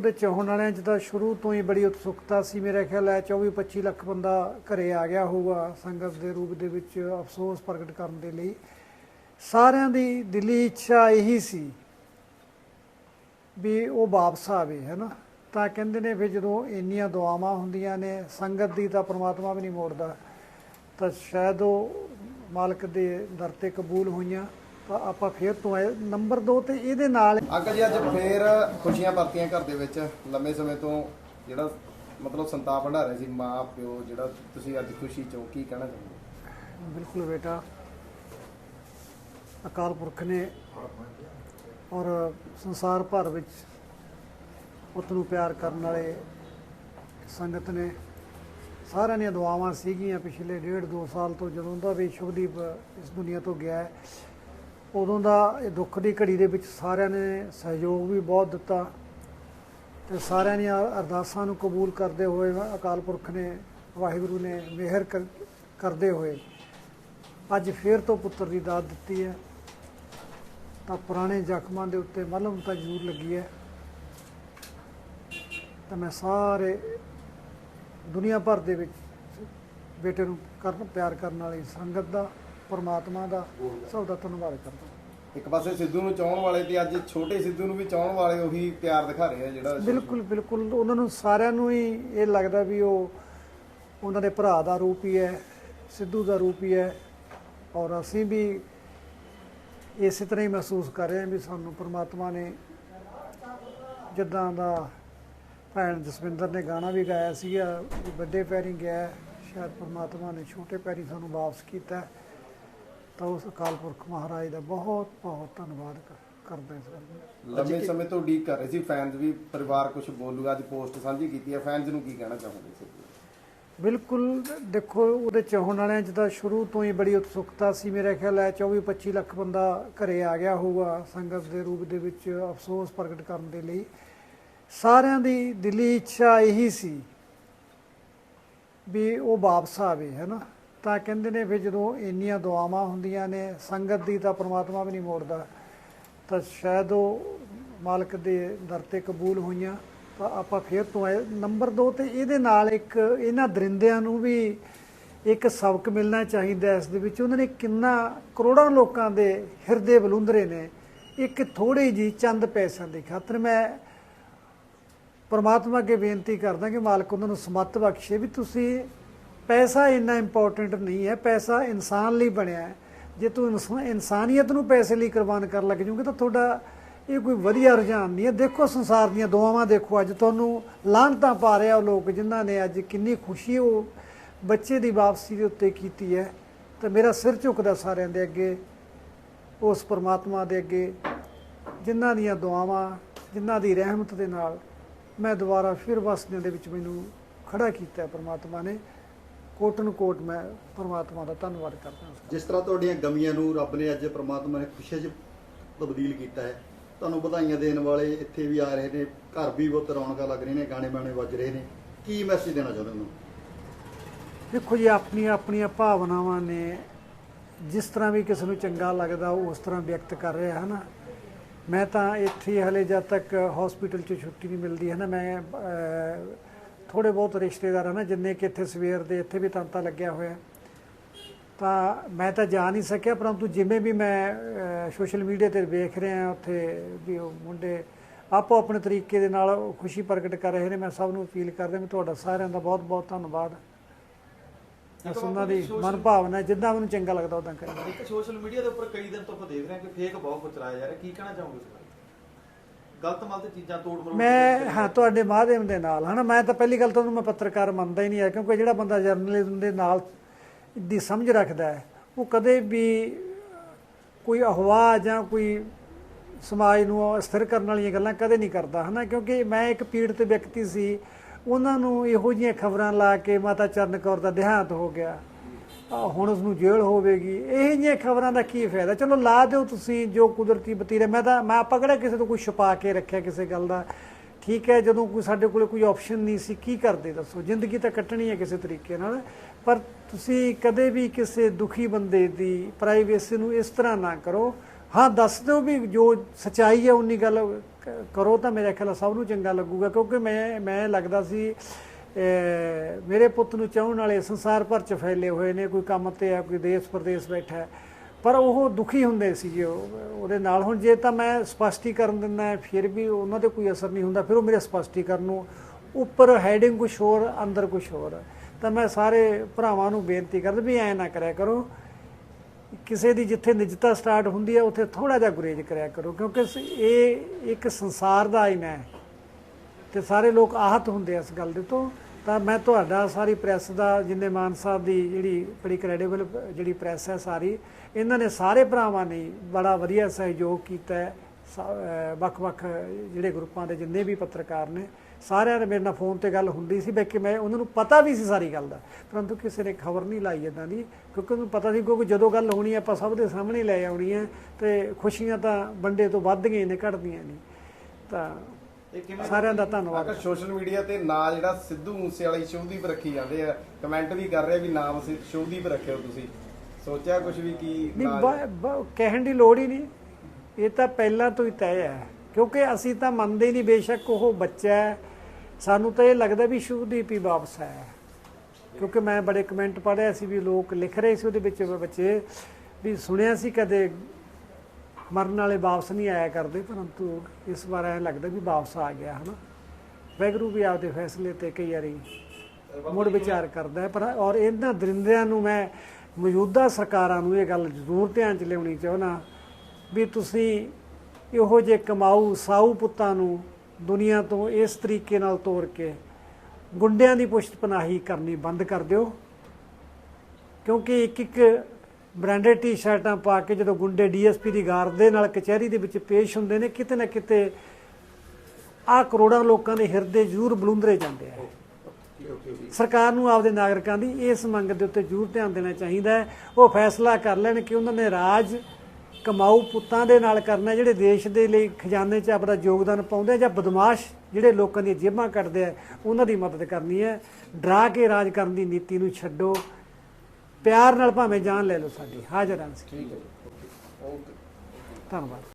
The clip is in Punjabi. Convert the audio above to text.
ਉਹਦੇ ਚਾਹਣ ਵਾਲਿਆਂ 'ਚ ਤਾਂ ਸ਼ੁਰੂ ਤੋਂ ਹੀ ਬੜੀ ਉਤਸੁਕਤਾ ਸੀ, ਮੇਰੇ ਖਿਆਲ ਹੈ 24 25 ਲੱਖ ਬੰਦਾ ਘਰੇ ਆ ਗਿਆ ਹੋਊਗਾ ਸੰਗਤ ਦੇ ਰੂਪ ਦੇ ਵਿੱਚ ਅਫਸੋਸ ਪ੍ਰਗਟ ਕਰਨ ਦੇ ਲਈ। ਸਾਰਿਆਂ ਦੀ ਦਿਲੀ ਇੱਛਾ ਇਹੀ ਸੀ ਵੀ ਉਹ ਵਾਪਸ ਆਵੇ ਹੈ ਨਾ ਤਾਂ ਕਹਿੰਦੇ ਨੇ ਫਿਰ ਜਦੋਂ ਇੰਨੀਆਂ ਦੁਆਵਾਂ ਹੁੰਦੀਆਂ ਨੇ, ਸੰਗਤ ਦੀ ਤਾਂ ਪ੍ਰਮਾਤਮਾ ਵੀ ਨਹੀਂ ਮੋੜਦਾ, ਤਾਂ ਸ਼ਾਇਦ ਉਹ ਮਾਲਕ ਦੇ ਦਰ ਤੇ ਕਬੂਲ ਹੋਈਆਂ। ਆਪਾਂ ਫੇਰ ਤੋਂ ਆਏ। ਨੰਬਰ 2 ਤੇ ਇਹਦੇ ਨਾਲ ਅੰਕਲ ਜੀ ਅੱਜ ਫੇਰ ਖੁਸ਼ੀਆਂ ਪਰਤੀਆਂ ਘਰ ਦੇ ਵਿੱਚ। ਲੰਮੇ ਸਮੇਂ ਤੋਂ ਜਿਹੜਾ ਮਤਲਬ ਸੰਤਾਪ ਹੰਡਾ ਰਹੇ ਸੀ ਮਾਂ ਪਿਓ ਜਿਹੜਾ ਤੁਸੀਂ ਅੱਜ ਖੁਸ਼ੀ ਚੋਂ ਕੀ ਕਹਿਣਾ ਚਾਹੁੰਦੇ ਬਿਲਕੁਲ ਬੇਟਾ। ਅਕਾਲ ਪੁਰਖ ਨੇ ਔਰ ਸੰਸਾਰ ਭਰ ਵਿੱਚ ਪੁੱਤ ਨੂੰ ਪਿਆਰ ਕਰਨ ਵਾਲੇ ਸੰਗਤ ਨੇ ਸਾਰਿਆਂ ਦੀਆਂ ਦੁਆਵਾਂ ਸੀਗੀਆਂ ਪਿਛਲੇ ਡੇਢ ਦੋ ਸਾਲ ਤੋਂ ਜਦੋਂ ਦਾ ਵੀ ਸ਼ੁਭਦੀਪ ਇਸ ਦੁਨੀਆ ਤੋਂ ਗਿਆ ਹੈ। ਉਦੋਂ ਦਾ ਇਹ ਦੁੱਖ ਦੀ ਘੜੀ ਦੇ ਵਿੱਚ ਸਾਰਿਆਂ ਨੇ ਸਹਿਯੋਗ ਵੀ ਬਹੁਤ ਦਿੱਤਾ ਤੇ ਸਾਰਿਆਂ ਦੀਆਂ ਅਰਦਾਸਾਂ ਨੂੰ ਕਬੂਲ ਕਰਦੇ ਹੋਏ ਅਕਾਲ ਪੁਰਖ ਨੇ, ਵਾਹਿਗੁਰੂ ਨੇ ਮਿਹਰ ਕਰ- ਕਰਦੇ ਹੋਏ ਅੱਜ ਫੇਰ ਤੋਂ ਪੁੱਤਰ ਦੀ ਦਾਤ ਦਿੱਤੀ ਹੈ। ਤਾਂ ਪੁਰਾਣੇ ਜ਼ਖਮਾਂ ਦੇ ਉੱਤੇ ਮਲਮ ਤਾਂ ਜ਼ਰੂਰ ਲੱਗੀ ਹੈ। ਤਾਂ ਮੈਂ ਸਾਰੇ ਦੁਨੀਆ ਭਰ ਦੇ ਵਿੱਚ ਬੇਟੇ ਨੂੰ ਕਰਨ, ਪਿਆਰ ਕਰਨ ਵਾਲੀ ਸੰਗਤ ਦਾ ਪਰਮਾਤਮਾ ਦਾ ਸਭ ਦਾ ਧੰਨਵਾਦ ਕਰਦਾ। ਇੱਕ ਪਾਸੇ ਸਿੱਧੂ ਨੂੰ ਚਾਹਣ ਵਾਲੇ ਤੇ ਅੱਜ ਛੋਟੇ ਸਿੱਧੂ ਨੂੰ ਵੀ ਚਾਹਣ ਵਾਲੇ ਉਹੀ ਪਿਆਰ ਦਿਖਾ ਰਹੇ ਆ ਜਿਹੜਾ ਬਿਲਕੁਲ ਬਿਲਕੁਲ। ਉਹਨਾਂ ਨੂੰ ਸਾਰਿਆਂ ਨੂੰ ਹੀ ਇਹ ਲੱਗਦਾ ਵੀ ਉਹ ਉਹਨਾਂ ਦੇ ਭਰਾ ਦਾ ਰੂਪ ਹੀ ਹੈ ਸਿੱਧੂ ਦਾ ਰੂਪ ਹੀ ਹੈ। ਔਰ ਅਸੀਂ ਵੀ ਇਸੇ ਤਰ੍ਹਾਂ ਹੀ ਮਹਿਸੂਸ ਕਰ ਰਹੇ ਹਾਂ ਵੀ ਸਾਨੂੰ ਪ੍ਰਮਾਤਮਾ ਨੇ ਜਿੱਦਾਂ ਦਾ ਭੈਣ ਜਸਵਿੰਦਰ ਨੇ ਗਾਣਾ ਵੀ ਗਾਇਆ ਸੀਗਾ ਵੱਡੇ ਪੈਰੀ ਗਿਆ ਸ਼ਾਇਦ ਪ੍ਰਮਾਤਮਾ ਨੇ ਛੋਟੇ ਪੈਰੀ ਸਾਨੂੰ ਵਾਪਸ ਕੀਤਾ। ਤਾਂ ਉਸ ਅਕਾਲ ਪੁਰਖ ਮਹਾਰਾਜ ਦਾ ਬਹੁਤ ਬਹੁਤ ਧੰਨਵਾਦ ਕਰ- ਕਰਦੇ ਹਾਂ ਸਰ। ਲੰਮੇ ਸਮੇਂ ਤੋਂ ਉਡੀਕ ਕਰ ਰਹੇ ਸੀ ਫੈਨਸ ਵੀ ਪਰਿਵਾਰ ਕੁਝ ਬੋਲੂਗਾ ਅੱਜ ਪੋਸਟ ਸਾਂਝੀ ਕੀਤੀ ਹੈ। ਫੈਨਸ ਨੂੰ ਕੀ ਕਹਿਣਾ ਚਾਹੁੰਦੇ ਸਿੱਧੂ ਬਿਲਕੁਲ ਦੇਖੋ ਉਹਦੇ ਚਾਹਣ ਵਾਲਿਆਂ 'ਚ ਤਾਂ ਸ਼ੁਰੂ ਤੋਂ ਹੀ ਬੜੀ ਉਤਸੁਕਤਾ ਸੀ ਮੇਰੇ ਖਿਆਲ ਹੈ 24 25 ਲੱਖ ਬੰਦਾ ਘਰੇ ਆ ਗਿਆ ਹੋਊਗਾ ਸੰਗਤ ਦੇ ਰੂਪ ਦੇ ਵਿੱਚ ਅਫਸੋਸ ਪ੍ਰਗਟ ਕਰਨ ਦੇ ਲਈ। ਸਾਰਿਆਂ ਦੀ ਦਿਲੀ ਇੱਛਾ ਇਹੀ ਸੀ ਵੀ ਉਹ ਵਾਪਸ ਆਵੇ ਹੈ ਨਾ? ਤਾਂ ਕਹਿੰਦੇ ਨੇ ਫਿਰ ਜਦੋਂ ਇੰਨੀਆਂ ਦੁਆਵਾਂ ਹੁੰਦੀਆਂ ਨੇ, ਸੰਗਤ ਦੀ ਤਾਂ ਪ੍ਰਮਾਤਮਾ ਵੀ ਨਹੀਂ ਮੋੜਦਾ। ਤਾਂ ਸ਼ਾਇਦ ਉਹ ਮਾਲਕ ਦੇ ਦਰ ਤੇ ਕਬੂਲ ਹੋਈਆਂ, ਤਾਂ ਆਪਾਂ ਫੇਰ ਤੋਂ ਆਏ। ਨੰਬਰ 2 ਤੇ ਇਹਦੇ ਨਾਲ ਇੱਕ ਇਹਨਾਂ ਦਰਿੰਦਿਆਂ ਨੂੰ ਵੀ ਇੱਕ ਸਬਕ ਮਿਲਣਾ ਚਾਹੀਦਾ ਇਸ ਦੇ ਵਿੱਚ ਉਹਨਾਂ ਨੇ ਕਿੰਨਾ ਕਰੋੜਾਂ ਲੋਕਾਂ ਦੇ ਹਿਰਦੇ ਬਲੁੰਦਰੇ ਨੇ। ਇੱਕ ਥੋੜੀ ਜੀ ਚੰਦ ਪੈਸਿਆਂ ਦੀ ਖਾਤਰ ਮੈਂ ਪਰਮਾਤਮਾ ਅੱਗੇ ਬੇਨਤੀ ਕਰਦਾ ਕਿ ਮਾਲਕ ਉਹਨਾਂ ਨੂੰ ਸਮੱਤ ਬਖਸ਼ੇ ਵੀ ਤੁਸੀਂ ਪੈਸਾ ਇੰਨਾ ਇੰਪੋਰਟੈਂਟ ਨਹੀਂ ਹੈ, ਪੈਸਾ ਇਨਸਾਨ ਲਈ ਬਣਿਆ ਹੈ। ਜੇ ਤੂੰ ਇਨਸਾ- ਇਨਸਾਨੀਅਤ ਨੂੰ ਪੈਸੇ ਲਈ ਕੁਰਬਾਨ ਕਰਨ ਲੱਗ ਜਾਓਗੇ ਤਾਂ ਤੁਹਾਡਾ ਇਹ ਕੋਈ ਵਧੀਆ ਰੁਝਾਨ ਨਹੀਂ ਹੈ। ਦੇਖੋ ਸੰਸਾਰ ਦੀਆਂ ਦੁਆਵਾਂ ਦੇਖੋ ਅੱਜ, ਤੁਹਾਨੂੰ ਲਾਹਨਤਾਂ ਪਾ ਰਿਹਾ ਉਹ ਲੋਕ ਜਿਨ੍ਹਾਂ ਨੇ ਅੱਜ ਕਿੰਨੀ ਖੁਸ਼ੀ ਉਹ ਬੱਚੇ ਦੀ ਵਾਪਸੀ ਦੇ ਉੱਤੇ ਕੀਤੀ ਹੈ। ਤਾਂ ਮੇਰਾ ਸਿਰ ਝੁਕਦਾ ਸਾਰਿਆਂ ਦੇ ਅੱਗੇ, ਉਸ ਪਰਮਾਤਮਾ ਦੇ ਅੱਗੇ, ਜਿਨ੍ਹਾਂ ਦੀਆਂ ਦੁਆਵਾਂ, ਜਿਨ੍ਹਾਂ ਦੀ ਰਹਿਮਤ ਦੇ ਨਾਲ ਮੈਂ ਦੁਬਾਰਾ ਫਿਰ ਵਸਦਿਆਂ ਦੇ ਵਿੱਚ ਮੈਨੂੰ ਖੜਾ ਕੀਤਾ ਪਰਮਾਤਮਾ ਨੇ। ਕੋਟਨ ਕੋਟ ਮੈਂ ਪਰਮਾਤਮਾ ਦਾ ਧੰਨਵਾਦ ਕਰਦਾ ਹਾਂ। ਜਿਸ ਤਰ੍ਹਾਂ ਤੁਹਾਡੀਆਂ ਗਮੀਆਂ ਨੂੰ ਰੱਬ ਨੇ ਅੱਜ ਪ੍ਰਮਾਤਮਾ ਨੇ ਖੁਸ਼ੀਆਂ 'ਚ ਤਬਦੀਲ ਕੀਤਾ ਹੈ ਤੁਹਾਨੂੰ ਵਧਾਈਆਂ ਦੇਣ ਵਾਲੇ ਇੱਥੇ ਵੀ ਆ ਰਹੇ ਨੇ ਘਰ ਵੀ ਬਹੁਤ ਰੌਣਕਾਂ ਲੱਗ ਰਹੀਆਂ ਨੇ ਗਾਣੇ ਬਾਣੇ ਵੱਜ ਰਹੇ ਨੇ। ਕੀ ਮੈਸੇਜ ਦੇਣਾ ਚਾਹੁੰਦੇ ਹੋ ਦੇਖੋ ਜੀ ਆਪਣੀਆਂ ਆਪਣੀਆਂ ਭਾਵਨਾਵਾਂ ਨੇ। ਜਿਸ ਤਰ੍ਹਾਂ ਵੀ ਕਿਸੇ ਨੂੰ ਚੰਗਾ ਲੱਗਦਾ ਉਹ ਉਸ ਤਰ੍ਹਾਂ ਵਿਅਕਤ ਕਰ ਰਿਹਾ ਹੈ ਨਾ। ਮੈਂ ਤਾਂ ਇੱਥੇ ਹਲੇ ਜਦ ਤੱਕ ਹਸਪੀਟਲ 'ਚ ਛੁੱਟੀ ਨਹੀਂ ਮਿਲਦੀ ਹੈ ਨਾ ਮੈਂ ਥੋੜੇ ਬਹੁਤ ਰਿਸ਼ਤੇਦਾਰ ਹਨ ਜਿੰਨੇ ਕਿ ਇੱਥੇ ਸਵੇਰ ਦੇ ਇੱਥੇ ਵੀ ਤੰਤਾ ਲੱਗਿਆ ਹੋਇਆ। ਤਾਂ ਮੈਂ ਤਾਂ ਜਾ ਨਹੀਂ ਸਕਿਆ ਪਰੰਤੂ ਜਿਵੇਂ ਵੀ ਮੈਂ ਸੋਸ਼ਲ ਮੀਡੀਆ ਤੇ ਵੇਖ ਰਿਹਾ ਉੱਥੇ ਵੀ ਉਹ ਮੁੰਡੇ ਆਪੋ ਆਪਣੇ ਤਰੀਕੇ ਦੇ ਨਾਲ ਖੁਸ਼ੀ ਪ੍ਰਗਟ ਕਰ ਰਹੇ ਨੇ ਮੈਂ ਸਭ ਨੂੰ ਅਪੀਲ ਕਰਦਾ ਵੀ ਤੁਹਾਡਾ ਸਾਰਿਆਂ ਦਾ ਬਹੁਤ ਬਹੁਤ ਧੰਨਵਾਦ। ਉਹਨਾਂ ਦੀ ਮਨ ਭਾਵਨਾ ਜਿੱਦਾਂ ਮੈਨੂੰ ਚੰਗਾ ਲੱਗਦਾ ਉਦਾਂ ਕਰਾਂ ਇੱਕ ਸੋਸ਼ਲ ਮੀਡੀਆ ਦੇ ਉੱਪਰ ਕਈ ਦਿਨ ਤੋਂ ਆਪਾਂ ਦੇਖ ਰਹੇ ਹਾਂ ਕਿ ਫੇਕ ਬਹੁਤ ਕੁਝ ਚਲਾਇਆ ਜਾ ਰਿਹਾ। ਕੀ ਕਹਿਣਾ ਚਾਹੋਗੇ ਇਸ ਬਾਰੇ? ਗਲਤ ਮਲਤ ਚੀਜ਼ਾਂ ਤੋੜ ਮਰੋੜ ਮੈਂ ਹਾਂ ਤੁਹਾਡੇ ਮਾਧਿਅਮ ਦੇ ਨਾਲ ਹਨਾ? ਮੈਂ ਤਾਂ ਪਹਿਲੀ ਗੱਲ ਤਾਂ ਉਹਨੂੰ ਮੈਂ ਪੱਤਰਕਾਰ ਮੰਨਦਾ ਹੀ ਨਹੀਂ ਹੈ ਕਿਉਂਕਿ ਜਿਹੜਾ ਬੰਦਾ ਜਰਨਲਿਜ਼ਮ ਦੇ ਨਾਲ ਦੀ ਸਮਝ ਰੱਖਦਾ ਹੈ ਉਹ ਕਦੇ ਵੀ ਕੋਈ ਅਹਵਾ ਜਾਂ ਕੋਈ ਸਮਾਜ ਨੂੰ ਸਥਿਰ ਕਰਨ ਵਾਲੀਆਂ ਗੱਲਾਂ ਕਦੇ ਨਹੀਂ ਕਰਦਾ ਹਨਾ? ਕਿਉਂਕਿ ਮੈਂ ਇੱਕ ਪੀੜਤ ਵਿਅਕਤੀ ਸੀ ਉਹਨਾਂ ਨੂੰ ਇਹੋ ਜਿਹੀਆਂ ਖਬਰਾਂ ਲਾ ਕੇ ਮਾਤਾ ਚਰਨ ਕੌਰ ਦਾ ਦੇਹਾਂਤ ਹੋ ਗਿਆ। ਹੁਣ ਉਸ ਨੂੰ ਜੇਲ੍ਹ ਹੋਵੇਗੀ। ਇਹ ਜਿਹੀਆਂ ਖਬਰਾਂ ਦਾ ਕੀ ਫਾਇਦਾ? ਚਲੋ ਲਾ ਦਿਓ ਤੁਸੀਂ ਜੋ ਕੁਦਰਤੀ ਬਤੀਰੇ। ਮੈਂ ਤਾਂ ਮੈਂ ਆਪਾਂ ਕਿਹੜਾ ਕਿਸੇ ਤੋਂ ਕੋਈ ਛੁਪਾ ਕੇ ਰੱਖਿਆ ਕਿਸੇ ਗੱਲ ਦਾ? ਠੀਕ ਹੈ, ਜਦੋਂ ਕੋਈ ਸਾਡੇ ਕੋਲੇ ਕੋਈ ਆਪਸ਼ਨ ਨਹੀਂ ਸੀ, ਕੀ ਕਰਦੇ ਦੱਸੋ? ਜ਼ਿੰਦਗੀ ਤਾਂ ਕੱਟਣੀ ਹੈ ਕਿਸੇ ਤਰੀਕੇ ਨਾਲ। ਪਰ ਤੁਸੀਂ ਕਦੇ ਵੀ ਕਿਸੇ ਦੁਖੀ ਬੰਦੇ ਦੀ ਪ੍ਰਾਈਵੇਸੀ ਨੂੰ ਇਸ ਤਰ੍ਹਾਂ ਨਾ ਕਰੋ। ਹਾਂ, ਦੱਸ ਦਿਓ ਵੀ ਜੋ ਸਚਾਈ ਹੈ, ਉਨੀ ਗੱਲ ਕਰੋ ਤਾਂ ਮੇਰੇ ਖਿਆਲ ਸਭ ਨੂੰ ਚੰਗਾ ਲੱਗੂਗਾ। ਕਿਉਂਕਿ ਮੈਂ ਮੈਂ ਲੱਗਦਾ ਸੀ ਮੇਰੇ ਪੁੱਤ ਨੂੰ ਚਾਹਣ ਵਾਲੇ ਸੰਸਾਰ ਭਰ ਚ ਫੈਲੇ ਹੋਏ ਨੇ, ਕੋਈ ਕੰਮ ਤੇ ਹੈ ਕੋਈ ਦੇਸ਼ ਪ੍ਰਦੇਸ਼ ਬੈਠਾ ਪਰ ਉਹ ਦੁਖੀ ਹੁੰਦੇ ਸੀਗੇ ਉਹਦੇ ਨਾਲ। ਹੁਣ ਜੇ ਤਾਂ ਮੈਂ ਸਪਸ਼ਟੀਕਰਨ ਦਿੰਦਾ ਫਿਰ ਵੀ ਉਹਨਾਂ ਤੇ ਕੋਈ ਅਸਰ ਨਹੀਂ ਹੁੰਦਾ, ਫਿਰ ਉਹ ਮੇਰੇ ਸਪਸ਼ਟੀਕਰਨ ਨੂੰ ਉੱਪਰ ਹੈਡਿੰਗ ਕੁਝ ਹੋਰ, ਅੰਦਰ ਕੁਝ ਹੋਰ। ਤਾਂ ਮੈਂ ਸਾਰੇ ਭਰਾਵਾਂ ਨੂੰ ਬੇਨਤੀ ਕਰਦਾ ਵੀ ਐ ਨਾ ਕਰਿਆ ਕਰੋ। ਕਿਸੇ ਦੀ ਜਿੱਥੇ ਨਿਜਤਾ ਸਟਾਰਟ ਹੁੰਦੀ ਹੈ, ਉੱਥੇ ਥੋੜਾ ਜਿਹਾ ਗੁਰੇਜ ਕਰਿਆ ਕਰੋ, ਕਿਉਂਕਿ ਸ- ਇਹ ਇੱਕ ਸੰਸਾਰ ਦਾ ਆਇਨਾ ਹੈ ਤੇ ਸਾਰੇ ਲੋਕ ਆਹਤ ਹੁੰਦੇ ਆ ਇਸ ਗੱਲ ਦੇ ਤੋਂ। ਤਾਂ ਮੈਂ ਤੁਹਾਡਾ ਸਾਰੀ ਪ੍ਰੈਸ ਦਾ, ਜਿੰਨੇ ਮਾਨ ਸਾਹਿਬ ਦੀ ਜਿਹੜੀ ਬੜੀ ਕ੍ਰੈਡੀਬਲ ਜਿਹੜੀ ਪ੍ਰੈਸ ਹੈ ਸਾਰੀ, ਇਹਨਾਂ ਨੇ ਸਾਰੇ ਭਰਾਵਾਂ ਨੇ ਬੜਾ ਵਧੀਆ ਸਹਿਯੋਗ ਕੀਤਾ ਵੱਖ-ਵੱਖ ਜਿਹੜੇ ਗਰੁੱਪਾਂ ਦੇ ਜਿੰਨੇ ਵੀ ਪੱਤਰਕਾਰ ਨੇ, ਸਾਰਿਆਂ ਨੇ ਮੇਰੇ ਨਾਲ ਫੋਨ ਤੇ ਗੱਲ ਹੁੰਦੀ ਸੀ ਬਲਕਿ ਮੈਂ ਉਹਨਾਂ ਨੂੰ ਪਤਾ ਵੀ ਸੀ ਸਾਰੀ ਗੱਲ ਦਾ। ਪਰੰਤੂ ਕਿਸੇ ਨੇ ਖਬਰ ਨਹੀਂ ਲਾਈ ਇਦਾਂ ਦੀ, ਕਿਉਂਕਿ ਉਹਨੂੰ ਪਤਾ ਸੀ ਕਿਉਂਕਿ ਜਦੋਂ ਗੱਲ ਹੋਣੀ ਆਪਾਂ ਸਭ ਦੇ ਸਾਹਮਣੇ ਲੈ ਆਉਣੀ ਹੈ ਤੇ ਖੁਸ਼ੀਆਂ ਤਾਂ ਵੰਡੇ ਤੋਂ ਵੱਧ ਗਈਆਂ ਨੇ, ਘਟਦੀਆਂ ਨਹੀਂ। ਤਾਂ ਸਾਰਿਆਂ ਦਾ ਧੰਨਵਾਦ। ਸੋਸ਼ਲ ਮੀਡੀਆ ਤੇ ਨਾਂ ਜਿਹੜਾ ਸਿੱਧੂ ਮੂਸੇ ਵਾਲੀ ਸ਼ੁਭਦੀਪ ਰੱਖੀ ਜਾਂਦੇ ਆ। ਕਮੈਂਟ ਵੀ ਕਰ ਰਹੇ ਵੀ ਨਾਮ ਸ਼ੁਭਦੀਪ ਰੱਖਿਓ ਤੁਸੀਂ। ਸੋਚਿਆ ਕੁਝ ਵੀ ਕੀ ਕਹਿਣ ਦੀ ਲੋੜ ਹੀ ਨਹੀਂ। ਇਹ ਤਾਂ ਪਹਿਲਾਂ ਤੋਂ ਹੀ ਤੈਅ ਹੈ। ਕਿਉਂਕਿ ਅਸੀਂ ਤਾਂ ਮੰਨਦੇ ਹੀ ਨਹੀਂ ਬੇਸ਼ੱਕ ਉਹ ਬੱਚਾ ਹੈ। ਸਾਨੂੰ ਤਾਂ ਇਹ ਲੱਗਦਾ ਵੀ ਸ਼ੁਭਦੀਪ ਹੀ ਵਾਪਸ ਹੈ। ਕਿਉਂਕਿ ਮੈਂ ਬੜੇ ਕਮੈਂਟ ਪੜ੍ਹਿਆ ਸੀ ਵੀ ਲੋਕ ਲਿਖ ਰਹੇ ਸੀ ਉਹਦੇ ਵਿੱਚ ਬੱਚੇ। ਵੀ ਸੁਣਿਆ ਸੀ ਕਦੇ ਮਰਨ ਵਾਲੇ ਵਾਪਸ ਨਹੀਂ ਆਇਆ ਕਰਦੇ, ਪਰੰਤੂ ਇਸ ਵਾਰ ਐਂ ਲੱਗਦਾ ਵੀ ਵਾਪਸ ਆ ਗਿਆ, ਹਨਾ? ਵੈਗਰੂ ਵੀ ਆਪਦੇ ਫੈਸਲੇ ਤੇ ਕਈ ਵਾਰੀ ਮੁੜ ਵਿਚਾਰ ਕਰਦਾ ਹੈ, ਪਰ ਔਰ ਇਹਨਾਂ ਦਰਿੰਦਿਆਂ ਨੂੰ ਮੈਂ, ਮੌਜੂਦਾ ਸਰਕਾਰਾਂ ਨੂੰ ਇਹ ਗੱਲ ਜ਼ਰੂਰ ਧਿਆਨ 'ਚ ਲਿਆਉਣੀ ਚਾਹੁੰਦਾ ਵੀ ਤੁਸੀਂ ਇਹੋ ਜਿਹੇ ਕਮਾਊ ਸਾਊ ਪੁੱਤਾਂ ਨੂੰ ਦੁਨੀਆ ਤੋਂ ਇਸ ਤਰੀਕੇ ਨਾਲ ਤੋੜ ਕੇ ਗੁੰਡਿਆਂ ਦੀ ਪੁਸ਼ਤ ਪਨਾਹੀ ਕਰਨੀ ਬੰਦ ਕਰ ਦਿਓ। ਕਿਉਂਕਿ ਇੱਕ ਇੱਕ ਬ੍ਰਾਂਡਡ ਟੀ-ਸ਼ਰਟਾਂ ਪਾ ਕੇ ਜਦੋਂ ਗੁੰਡੇ ਡੀਐਸਪੀ ਦੀ ਗਾਰਡ ਦੇ ਨਾਲ ਕਚਹਿਰੀ ਦੇ ਵਿੱਚ ਪੇਸ਼ ਹੁੰਦੇ ਨੇ, ਕਿਤੇ ਨਾ ਕਿਤੇ ਆ ਕਰੋੜਾਂ ਲੋਕਾਂ ਦੇ ਹਿਰਦੇ ਜ਼ਰੂਰ ਬਲੁੰਦਰੇ ਜਾਂਦੇ ਆ। ਸਰਕਾਰ ਨੂੰ ਆਪਦੇ ਨਾਗਰਿਕਾਂ ਦੀ ਇਸ ਮੰਗ ਦੇ ਉੱਤੇ ਜ਼ਰੂਰ ਧਿਆਨ ਦੇਣਾ ਚਾਹੀਦਾ ਹੈ। ਉਹ ਫੈਸਲਾ ਕਰ ਲੈਣ ਕਿ ਉਹਨਾਂ ਨੇ ਰਾਜ ਕਮਾਊ ਪੁੱਤਾਂ ਦੇ ਨਾਲ ਕਰਨਾ, ਜਿਹੜੇ ਦੇਸ਼ ਦੇ ਲਈ ਖਜ਼ਾਨੇ 'ਚ ਆਪਣਾ ਯੋਗਦਾਨ ਪਾਉਂਦੇ ਜਾਂ ਬਦਮਾਸ਼ ਜਿਹੜੇ ਲੋਕਾਂ ਦੀਆਂ ਜੇਬਾਂ ਕੱਟਦੇ ਆ, ਉਹਨਾਂ ਦੀ ਮਦਦ ਕਰਨੀ ਹੈ। ਡਰਾ ਕੇ ਰਾਜ ਕਰਨ ਦੀ ਨੀਤੀ ਨੂੰ ਛੱਡੋ। ਪਿਆਰ ਨਾਲ ਭਾਵੇਂ ਜਾਨ ਲੈ ਲਓ ਸਾਡੀ ਹਾਜ਼ਰ ਹਾਂ ਠੀਕ ਹੈ ਓਕੇ ਧੰਨਵਾਦ।